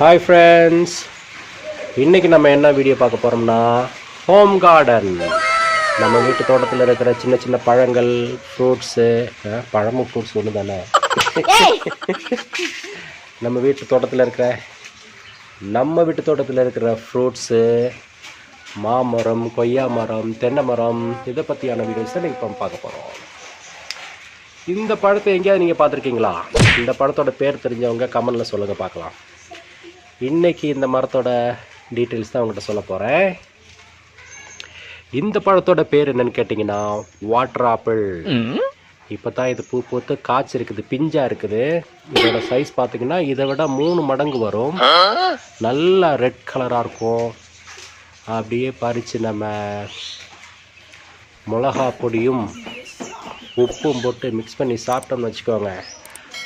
Hi friends இன்னைக்கு நம்ம என்ன வீடியோ பார்க்க போகிறோம்னா ஹோம் கார்டன் நம்ம வீட்டு தோட்டத்தில் இருக்கிற சின்ன சின்ன பழங்கள் ஃப்ரூட்ஸு பழமும் ஃப்ரூட்ஸ் ஒன்று தானே நம்ம வீட்டு தோட்டத்தில் இருக்கிற நம்ம வீட்டு தோட்டத்தில் இருக்கிற ஃப்ரூட்ஸு மாமரம் கொய்யா மரம் தென்னை மரம் இதை பற்றியான வீடியோஸ் தான் இப்போ பார்க்க போகிறோம் இந்த பழத்தை எங்கேயாவது நீங்கள் பார்த்துருக்கீங்களா? இந்த பழத்தோட பேர் தெரிஞ்சவங்க கமெண்டில் சொல்லுங்கள் பார்க்கலாம். இன்னைக்கு இந்த மரத்தோட டீட்டெயில்ஸ் தான் உங்கள்கிட்ட சொல்ல போகிறேன் இந்த பழத்தோட பேர் என்னன்னு கேட்டிங்கன்னா வாட்டர் ஆப்பிள் இப்போ தான் இது பூ பூத்து காய்ச்சி இருக்குது பிஞ்சா இருக்குது. இதோட சைஸ் பார்த்தீங்கன்னா இதை விட மூணு மடங்கு வரும். நல்லா ரெட் கலராக இருக்கும். அப்படியே பறித்து நம்ம மிளகா பொடியும் உப்பும் போட்டு மிக்ஸ் பண்ணி சாப்பிட்டோம்னு வச்சுக்கோங்க.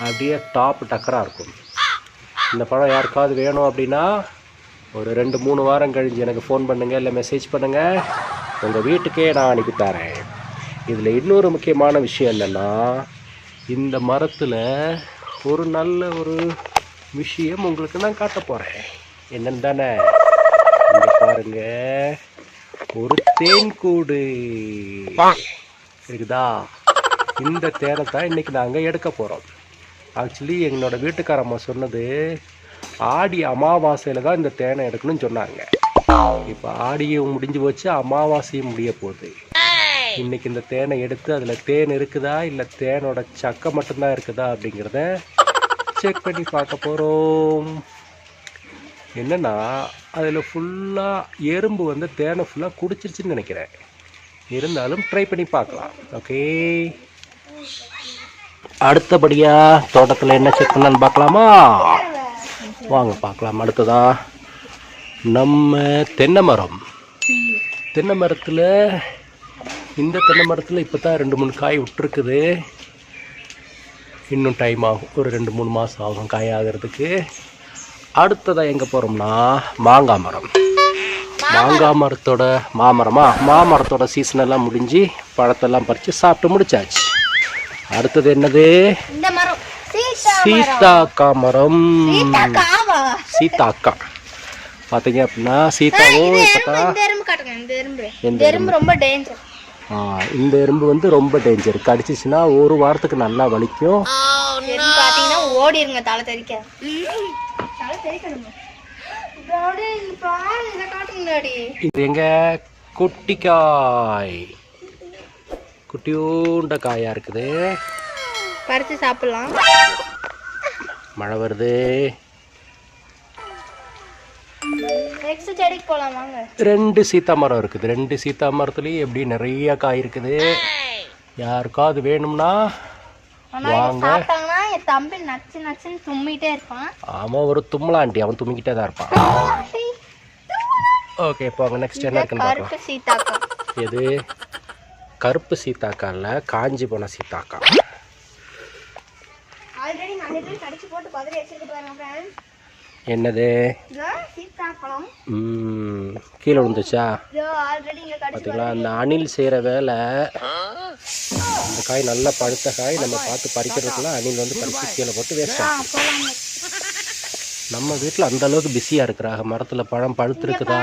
அப்படியே டாப் டக்கராக இருக்கும். இந்த பழம் யாருக்காவது வேணும் அப்படின்னா ஒரு ரெண்டு மூணு வாரம் கழிஞ்சு எனக்கு ஃபோன் பண்ணுங்கள் இல்லை மெசேஜ் பண்ணுங்கள் உங்கள் வீட்டுக்கே நான் அனுப்பி தரேன். இதில் இன்னொரு முக்கியமான விஷயம் என்னென்னா இந்த மரத்தில் ஒரு நல்ல ஒரு விஷயம் உங்களுக்கு நான் காட்ட போகிறேன் என்னன்னு தானே? இங்கே பாருங்க. ஒரு தேன் கூடு. இருக்குதா? இந்த தேனை தான் இன்னைக்கு நாங்கள் எடுக்க போகிறோம் ஆக்சுவலி எங்களோட வீட்டுக்காரம்மா சொன்னது ஆடி அமாவாசையில் தான் இந்த தேனை எடுக்கணும்னு சொன்னாங்க. இப்போ ஆடியும் முடிஞ்சு போச்சு அமாவாசையும் முடிய போகுது. இன்னைக்கு இந்த தேனை எடுத்து அதில் தேன் இருக்குதா இல்லை தேனோட சக்கை மட்டும்தான் இருக்குதா அப்படிங்கிறத செக் பண்ணி பார்க்க போகிறோம் என்னென்னா அதில் ஃபுல்லாக எறும்பு வந்து தேனை ஃபுல்லாக குடிச்சிருச்சுன்னு நினைக்கிறேன். இருந்தாலும் ட்ரை பண்ணி பார்க்கலாம். ஓகே அடுத்தபடியாக தோட்டத்தில் என்ன செக் பண்ணலான்னு பார்க்கலாமா? வாங்க பார்க்கலாம். அடுத்ததா நம்ம தென்னை மரம். தென்னை மரத்தில் இந்த தென்னை மரத்தில் இப்போ தான் ரெண்டு மூணு காய் விட்டுருக்குது. இன்னும் டைம் ஆகும். ஒரு ரெண்டு மூணு மாதம் ஆகும் காய் ஆகிறதுக்கு. அடுத்ததாக எங்கே போகிறோம்னா மாங்காய் மரம். மாங்காய் மரத்தோட மாமரமா? மாமரத்தோட சீசனெல்லாம் முடிஞ்சு பழத்தெல்லாம் பறித்து சாப்பிட்டு முடிச்சாச்சு. அடுத்தது என்னது? இந்த மரம். சீத்தாக்கா பார்த்தீங்க அப்படின்னா இப்போதான் இந்த எறும்பு ரொம்ப டேஞ்சர் இந்த எறும்பு வந்து ரொம்ப டேஞ்சர் கடிச்சிச்சுன்னா ஒரு வாரத்துக்கு நல்லா வலிக்கும். ஓடிருங்க தலை டாடி. இது எங்க? குட்டிக்காய். குட்டியூண்ட காயா இருக்குது. பறிச்சு சாப்பிடலாம். மழை வருது. செடிக்கு வாங்க. ரெண்டு சீத்தா மரம் இருக்குது. ரெண்டு சீத்தா மரத்துலேயும் எப்படி நிறைய காய் இருக்குது. யாருக்காவது வேணும்னா வாங்க. என் தம்பி நச்சு நச்சுன்னு தும்மிட்டே இருப்பான். அவன் ஒரு தும்மலாண்டி அவன் தும்மிக்கிட்டே தான் இருப்பான். ஓகே இப்போ நெக்ஸ்ட் என்ன இருக்குன்னு பார்க்கலாம். எது? கருப்பு சீத்தாக்கா இல்லை காஞ்சி போன சீத்தாக்கா. என்னது? கீழே விழுந்துச்சா பார்த்தீங்களா அந்த அணில் செய்கிற வேலை. இந்த காய் நல்லா பழுத்த காய். நம்ம பார்த்து பறிக்கிறதுக்குள்ள அணில் வந்து பறித்து கீழே போட்டு வேஸ்ட் நம்ம வீட்டில் அந்த அளவுக்கு பிஸியாக இருக்கிறாங்க. மரத்தில் பழம் பழுத்திருக்குதா?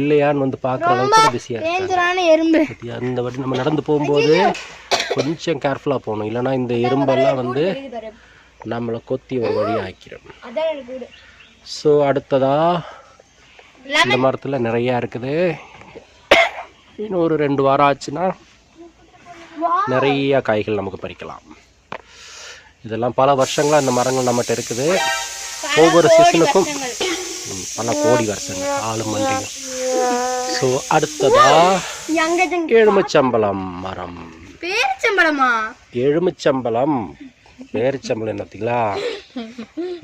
இல்லையான்னு வந்து பார்க்குற அளவுக்கு பிஸியாக பத்தியா? அந்த வாட்டி நம்ம நடந்து போகும்போது கொஞ்சம் கேர்ஃபுல்லாக போகணும். இல்லைன்னா இந்த எறும்பெல்லாம் வந்து நம்மளை கொத்தி ஒரு வழி ஆக்கிடும் ஸோ அடுத்ததா இந்த மரத்தில் நிறையா இருக்குது. இன்னும் ஒரு ரெண்டு வாரம் ஆச்சுன்னா நிறைய காய்கள் நமக்கு பறிக்கலாம். இதெல்லாம் பல வருஷங்களா இந்த மரங்கள் நம்மகிட்ட இருக்குது. ஒவ்வொரு சீசனுக்கும் பல கோடி வருஷங்கள் ஆளும் மண்டியும். ஸோ அடுத்ததா எங்க எலுமிச்சம்பழம் மரம். பேரிச்சம்பழமா? எலுமிச்சம்பழம். பேரிச்சம்பழம் என்ன பார்த்தீங்களா?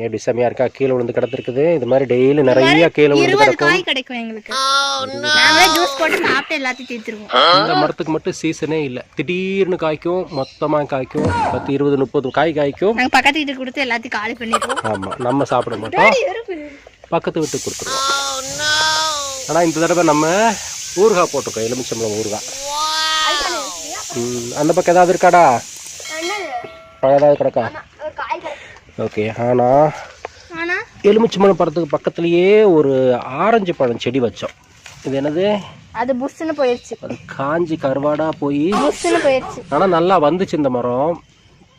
எப்படி செமையா இருக்கா? கீழே விழுந்து கிடந்திருக்குது. இது மாதிரி டெய்லி நிறைய கீழே விழுந்து கிடக்கும். காய் கிடைக்கும் எங்களுக்கு. நாங்களே ஜூஸ் போட்டு சாப்பிட்டு எல்லாத்தையும் தீர்த்துருவோம். இந்த மரத்துக்கு மட்டும் சீசனே இல்லை. திடீர்னு காய்க்கும் மொத்தமாக காய்க்கும். பத்து இருபது முப்பது காய் காய்க்கும். பக்கத்து வீட்டுக்கு கொடுத்து எல்லாத்தையும் காலி பண்ணிடுவோம். ஆமாம் நம்ம சாப்பிட மாட்டோம். பக்கத்து வீட்டுக்கு கொடுத்துருவோம். ஆனால் இந்த தடவை நம்ம ஊறுகாய் போட்டிருக்கோம் எலுமிச்சம்பழம் ஊறுகாய். அந்த பக்கம் ஏதாவது இருக்காடா? ஏதாவது கிடக்கா? ஓகே ஆனால் ஆனா எலுமிச்சம்பழம் பழத்துக்கு பக்கத்துலேயே ஒரு ஆரஞ்சு பழம் செடி வச்சோம். இது என்னது? அது புஷ்ஷுன்னு போயிடுச்சு அது காஞ்சி கருவாடாக போய். புஷ்ஷுன்னு போயிடுச்சு ஆனால் நல்லா வந்துச்சு இந்த மரம்.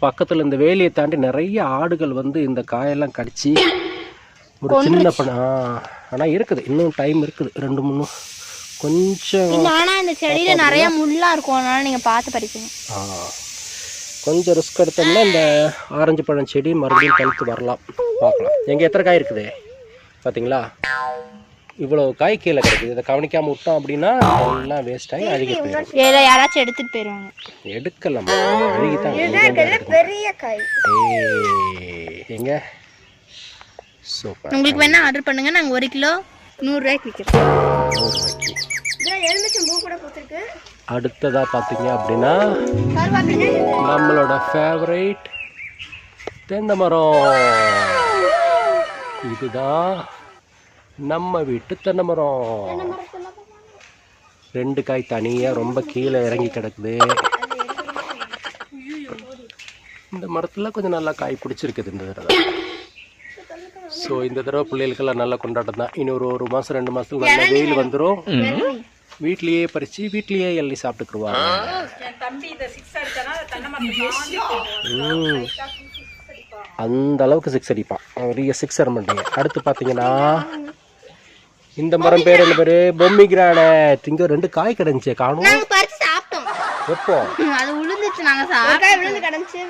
பக்கத்தில் இந்த வேலியை தாண்டி நிறைய ஆடுகள் வந்து இந்த காயெல்லாம் கடிச்சு ஒரு சின்ன பழம் ஆனால் இருக்குது. இன்னும் டைம் இருக்குது. ரெண்டு மூணு. கொஞ்சம் இல்ல ஆனா இந்த செடியில நிறைய முள்ளா இருக்கும். அதனால நீங்க பார்த்து பறிக்கணும். ஆ, கொஞ்சம் ரிஸ்க் எடுத்தோம்னா இந்த ஆரஞ்சு பழம் செடி மறுபடியும் கழுத்து வரலாம். பார்க்கலாம். எங்கே எத்தனை காய் இருக்குது? பார்த்தீங்களா இவ்வளோ காய் கீழே கிடக்குது. இதை கவனிக்காமல் விட்டோம் அப்படின்னா எல்லாம் வேஸ்ட் ஆகி அழுகி போயிடும். யாராச்சும் எடுத்துட்டு போயிருவாங்க? எடுக்கலாம் அழுகி தான் பெரிய காய். எங்க? சூப்பர் உங்களுக்கு வேணா ஆர்டர் பண்ணுங்க. நாங்க ஒரு கிலோ நூறு ரூபாய்க்கு விற்கிறோம் நூறு ரூபாய்க்கு எலுமிச்சம் பூ கூட கொடுத்துருக்கு அடுத்ததாக பார்த்தீங்க அப்படின்னா நம்மளோட ஃபேவரைட் தென்னை மரம். இதுதான் நம்ம வீட்டு தென்னை மரம். ரெண்டு காய் தனியாக ரொம்ப கீழே இறங்கி கிடக்குது. இந்த மரத்தில் கொஞ்சம் நல்லா காய் பிடிச்சிருக்குது இந்த தடவை. ஸோ இந்த தடவை பிள்ளைகளுக்கெல்லாம் நல்லா கொண்டாட்டம் தான். இனி ஒரு ஒரு மாதம் ரெண்டு மாதத்துல நல்ல வெயில் வந்துடும் வீட்லேயே பறித்து வீட்லேயே எள்ளி சாப்பிட்டுக்குருவாங்க. அந்த அளவுக்கு சிக்ஸ் அடிப்பான். பெரிய சிக்ஸர் மாட்டீங்க அடுத்து பார்த்தீங்கன்னா இந்த மரம் பேர் என்ன பேர்? பொம்மி கிரானட் இங்கே ரெண்டு காய் கிடந்துச்சு காணும். நாங்க பறிச்சு சாப்பிட்டோம். எப்போ? அது விழுந்துச்சு நாங்க சாப்பிட்டோம். விழுந்து கிடந்துச்சு.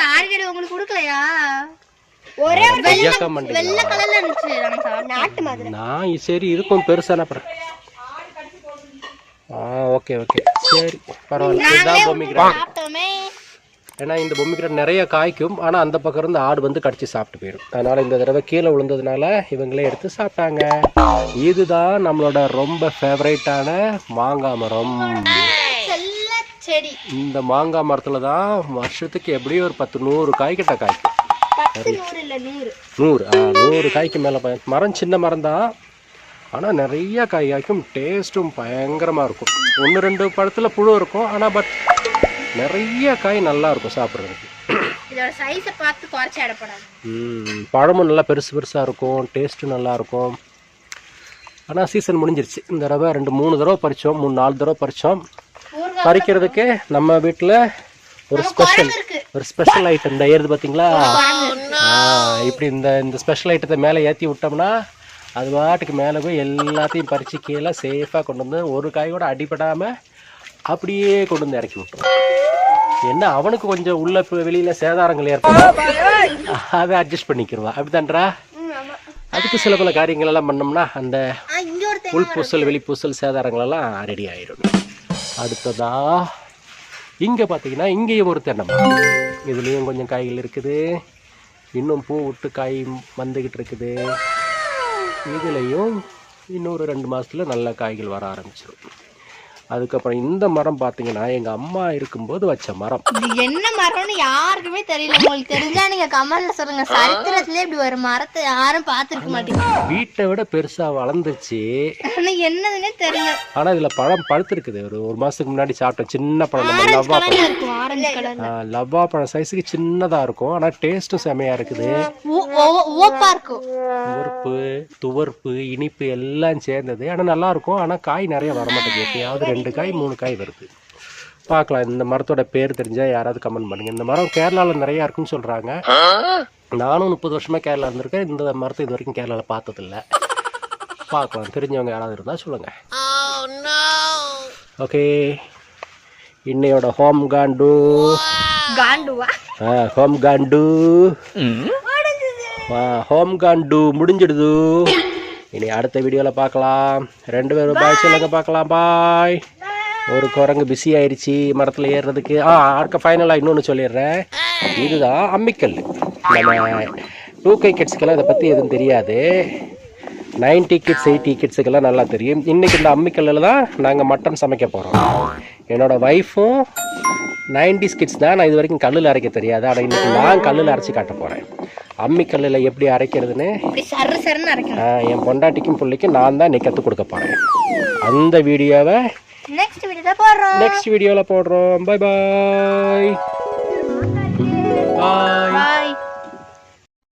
சாரி கடை உங்களுக்கு கொடுக்கலையா? ஒரே ஒரு ஐயாக்கா மண்டிங்களா? வெள்ளை கலர்ல இருந்துச்சு நாங்க சாப்பிட்டோம் நாட்டு மாதிரி. நான் சரி இருக்கும் பெருசான அப்புறம் ஆ ஓகே ஓகே. சரி பரவாயில்ல. இதுதான் பொம்மி ஏன்னா இந்த பொம்மிக்கிட்ட நிறைய காய்க்கும். ஆனால் அந்த பக்கம் இருந்து ஆடு வந்து கடிச்சு சாப்பிட்டு போயிடும் அதனால் இந்த தடவை கீழே விழுந்ததுனால இவங்களே எடுத்து சாப்பிட்டாங்க. இதுதான் நம்மளோட ரொம்ப ஃபேவரேட்டான மாங்காய் மரம். இந்த மாங்காய் மரத்தில் தான் வருஷத்துக்கு எப்படியும் ஒரு பத்து நூறு காய் கிட்ட காய்க்கும். நூறு. ஆ நூறு காய்க்கு மேலே மரம் சின்ன மரம் தான் ஆனால் நிறைய காய் காய்க்கும் டேஸ்ட்டும் பயங்கரமாக இருக்கும். ஒன்று ரெண்டு பழத்தில் புழு இருக்கும். ஆனால் பட் நிறைய காய் நல்லா இருக்கும் சாப்பிட்றதுக்கு. பழமும் நல்லா பெருசு பெருசாக இருக்கும். டேஸ்ட்டும் நல்லா இருக்கும். ஆனால் சீசன் முடிஞ்சிருச்சு. இந்த தடவை ரெண்டு மூணு தடவை பறித்தோம் மூணு நாலு தடவை பறித்தோம் பறிக்கிறதுக்கு நம்ம வீட்டில் ஒரு ஸ்பெஷல் ஒரு ஸ்பெஷல் ஐட்டம் இந்த ஏறுது பார்த்தீங்களா இப்படி இந்த இந்த ஸ்பெஷல் ஐட்டத்தை மேலே ஏற்றி விட்டோம்னா அது பாட்டுக்கு மேலே போய் எல்லாத்தையும் பறித்து கீழே சேஃபாக கொண்டு வந்து ஒரு காய் கூட அடிபடாமல் அப்படியே கொண்டு வந்து இறக்கி விட்டுரும். என்ன அவனுக்கு கொஞ்சம் உள்ள வெளியில சேதாரங்கள் ஏற்படும். அதை அட்ஜஸ்ட் பண்ணிக்கிருவா. அப்படிதான்றா அதுக்கு சில பல காரியங்கள் எல்லாம் பண்ணோம்னா அந்த உள்பூசல் வெளிப்பூசல் சேதாரங்கள் எல்லாம் ரெடி ஆயிடும். அடுத்ததா இங்க பாத்தீங்கன்னா இங்கேயும் ஒரு தென்னை இதுலயும் கொஞ்சம் காய்கள் இருக்குது. இன்னும் பூ விட்டு காய் வந்துகிட்டு இருக்குது. இதுலயும் இன்னொரு ரெண்டு மாசத்துல நல்ல காய்கள் வர ஆரம்பிச்சிடும் அதுக்கப்புறம் இந்த மரம் பார்த்தீங்கன்னா எங்கள் அம்மா இருக்கும்போது வச்ச மரம். என்ன மரம்னு யாருக்குமே தெரியல. உங்களுக்கு தெரிஞ்சா நீங்க கமெண்ட்ல சொல்லுங்க. சரித்திரத்திலே இப்படி ஒரு மரத்தை யாரும் பார்த்துருக்க மாட்டீங்க. வீட்டை விட பெருசாக வளர்ந்துச்சு ஆனா என்னதுன்னே தெரியல. ஆனால் இதில் பழம் பழுத்திருக்குது. ஒரு ஒரு மாதத்துக்கு முன்னாடி சாப்பிட்டேன். சின்ன பழம் நம்ம லவ்வா பழம் இருக்கும் ஆரஞ்சு லவ்வா பழம் சைஸுக்கு சின்னதாக இருக்கும். ஆனால் டேஸ்ட்டும் செமையாக இருக்குது. ஓப்பா இருக்கும். உவர்ப்பு துவர்ப்பு இனிப்பு எல்லாம் சேர்ந்தது. ஆனால் நல்லா இருக்கும். ஆனால் காய் நிறைய வர மாட்டேங்குது எப்பயாவது ரெண்டு காய் மூணு காய் வருது. பார்க்கலாம். இந்த மரத்தோட பேர் தெரிஞ்சா யாராவது கமெண்ட் பண்ணுங்க. இந்த மரம் கேரளாவில் நிறையா இருக்குன்னு சொல்கிறாங்க நானும் முப்பது வருஷமாக கேரளா இருந்திருக்கேன். இந்த மரத்தை இது வரைக்கும் கேரளாவில் பார்த்ததில்ல. பார்க்கலாம் தெரிஞ்சவங்க யாராவது இருந்தால் சொல்லுங்கள் ஓகே இன்னையோட ஹோம் காண்டு ஹோம் காண்டு ஹோம் காண்டு முடிஞ்சிடுது. இனி அடுத்த வீடியோவில் பார்க்கலாம். ரெண்டு பேரும் பாய் சொல்லுங்க பார்க்கலாம். பாய் ஒரு குரங்கு பிஸி ஆயிடுச்சு மரத்தில் ஏறுறதுக்கு. ஆ அடுக்க ஃபைனலாக இன்னொன்று சொல்லிடுறேன். இதுதான் அம்மிக்கல். நம்ம டூ கை கிட்ஸ்க்கெல்லாம் இதை பற்றி எதுவும் தெரியாது. நைன்டி கிட்ஸ் எயிட்டி கிட்ஸுக்கெல்லாம் நல்லா தெரியும். இன்றைக்கி இந்த அம்மிக்கல்லில் தான் நாங்கள் மட்டன் சமைக்க போகிறோம் என்னோடய ஒய்ஃபும் நைன்டிஸ் கிட்ஸ் தான் நான் இது வரைக்கும் கல்லில் அரைக்க தெரியாது. ஆனால் இன்றைக்கி நான் கல்லில் அரைச்சி காட்ட போகிறேன் அம்மிக்கல்லில் எப்படி அரைக்கிறதுன்னு? என் பொண்டாட்டிக்கும் பிள்ளைக்கும் நான் தான் கற்றுக் கொடுக்க போகிறேன் அந்த வீடியோவை நெக்ஸ்ட் வீடியோவில் போடுறோம். நெக்ஸ்ட் வீடியோவில் போடுறோம். பாய் பாய் பாய்